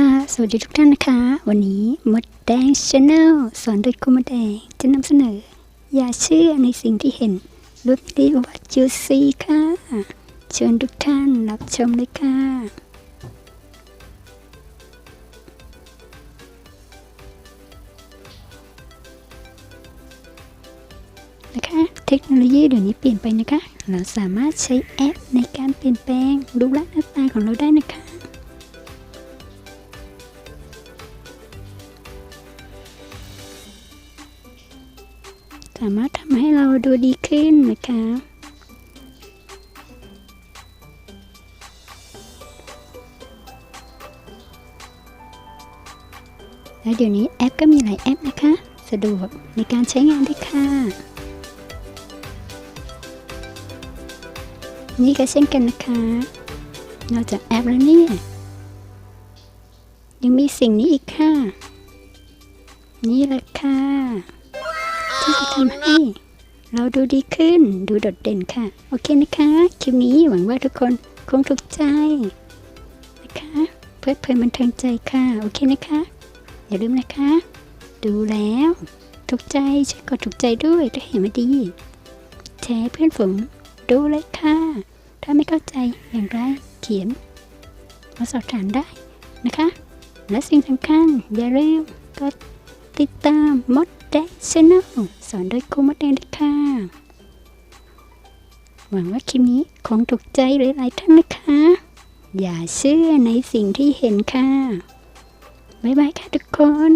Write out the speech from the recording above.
ค่ะ สวัสดีทุกท่านนะคะ วันนี้มดแดงชาแนลสอนโดยคุณมดแดงจะนำเสนอ อย่าเชื่อในสิ่งที่เห็นรุดดีวัดจูซีค่ะ เชิญทุกท่านรับชมเลยค่ะ นะคะ เทคโนโลยีเดี๋ยวนี้เปลี่ยนไปนะคะ เราสามารถใช้แอปในการเปลี่ยนแปลงรูปลักษณ์หน้าตาของเราได้นะคะามารถทำให้เราดูดีขึ้นนะคะ แล้วเดี๋ยวนี้แอปก็มีหลายแอปนะคะ สะดวกในการใช้งานด้วยค่ะ นี่ก็เช่นกันนะคะ นอกจากแอปแล้วเนี่ยยังมีสิ่งนี้อีกค่ะ นี่แหละค่ะ ที่จะทำให้ เราดูดีขึ้นดูโดดเด่นค่ะ โอเคนะคะ คลิปนี้หวังว่าทุกคนคงถูกใจนะคะ เพื่อเพลินบันเทิงใจค่ะ โอเคนะคะ อย่าลืมนะคะ ดูแล้วถูกใจช่วยกดถูกใจด้วยถ้าเห็นมาดี แชร์เพื่อนฝูงดูเลยค่ะ ถ้าไม่เข้าใจอย่างไรเขียน มาสอบถามได้นะคะ และสิ่งสำคัญอย่าลืมกด ติดตามมดแดงชแนลสอนโดยครูมดแดงด้วยค่ะ หวังว่าคลิปนี้คงถูกใจหลายๆท่านนะคะ อย่าเชื่อในสิ่งที่เห็นค่ะ บ๊ายบายค่ะทุกคน